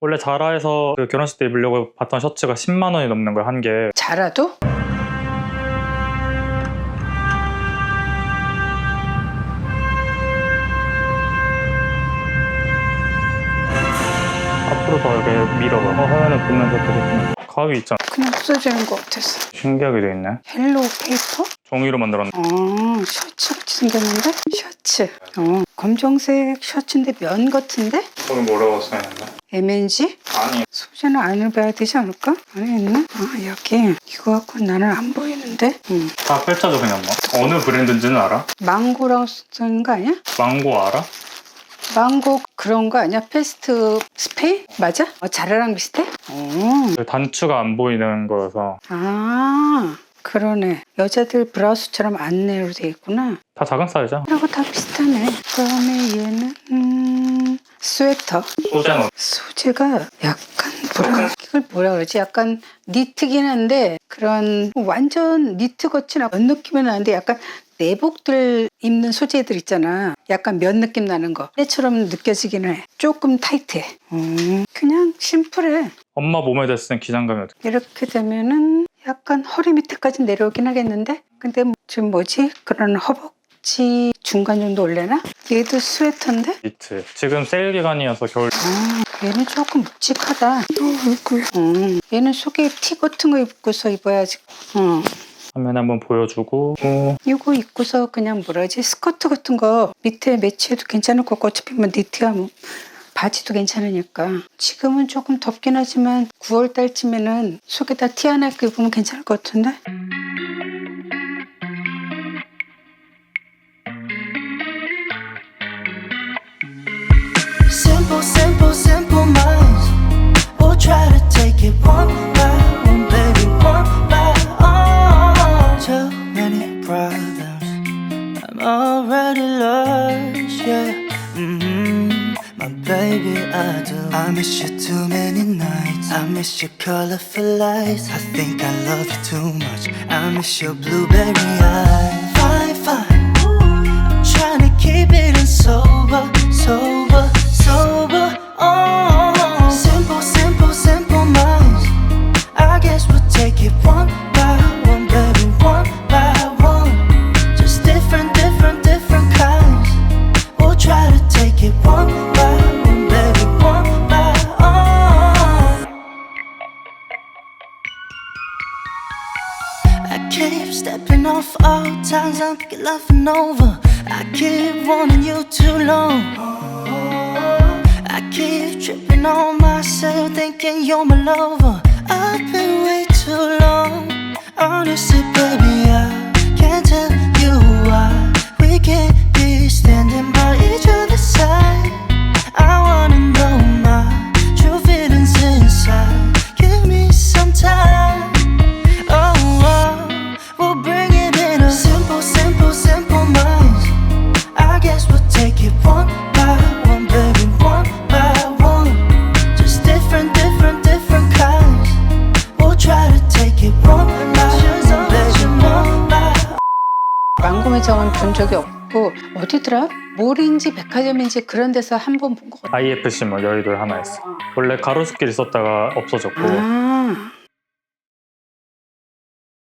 원래 자라에서 그 결혼식 때 입으려고 봤던 셔츠가 10만 원이 넘는 걸 한 게 자라도? 앞으로 더 이렇게 밀어봐. 어, 하면은 붙는 셔츠도 가위 있잖아. 그냥 없어지는 것 같았어. 신기하게 돼 있네. 헬로우 페이퍼? 종이로 만들었네. 어, 셔츠 같이 생겼는데? 셔츠. 어, 검정색 셔츠인데 면 같은데? 거기 뭐라고 써있는데? MNG? 아니. 소재는 안 입어야 되지 않을까? 안에 있나? 아, 여기. 이거 갖고 나는 안 보이는데? 응. 다 펼쳐줘 그냥 뭐. 어느 브랜드인지는 알아? 망고라고 쓰는 거 아니야? 망고 알아? 망고 그런 거 아니야? 페스트 스페인? 맞아? 어, 자라랑 비슷해? 어. 그 단추가 안 보이는 거여서 아, 그러네. 여자들 브라우스처럼 안내로 돼 있구나. 다 작은 사이즈야. 그리고 다 비슷하네. 그다음에 얘는 음, 스웨터. 소재는 소재가 약간 뭐라 이걸 뭐라 그러지? 약간 니트긴 한데 그런 완전 니트 같진 않은 느낌은 나는데 약간 내복들 입는 소재들 있잖아. 약간 면 느낌 나는 거. 때처럼 느껴지기는 해. 조금 타이트해. 음, 그냥 심플해. 엄마 몸에 됐을 땐 기장감이 어떻게? 이렇게 되면은 약간 허리 밑에까지 내려오긴 하겠는데 근데 지금 뭐지? 그런 허벅 지 중간 정도 올래나? 얘도 스웨터인데? 니트. 지금 세일 기간이어서 겨울 아, 얘는 조금 묵직하다. 음, 얘는 속에 티 같은 거 입고서 입어야지. 음, 화면에 한번 보여주고 어, 이거 입고서 그냥 뭐라지 스커트 같은 거 밑에 매치해도 괜찮을 것 같고 어차피 뭐 니트야 뭐 바지도 괜찮으니까 지금은 조금 덥긴 하지만 9월 달쯤에는 속에다 티 하나 입으면 괜찮을 것 같은데 already lost, yeah. hmm My baby, I do. I miss you too many nights. I miss your colorful lights. I think I love you too much. I miss your blueberry eyes. Off all times I'm picking laughing over. I keep wanting you too long. I keep tripping on myself, thinking you're my lover. I've been way too long. Honestly, baby, 매장은 본 적이 없고 어디더라? 몰인지 백화점인지 그런 데서 한 번 본 것 같아. IFC 뭐 여의도에 하나 있어. 원래 가로수길 있었다가 없어졌고 아,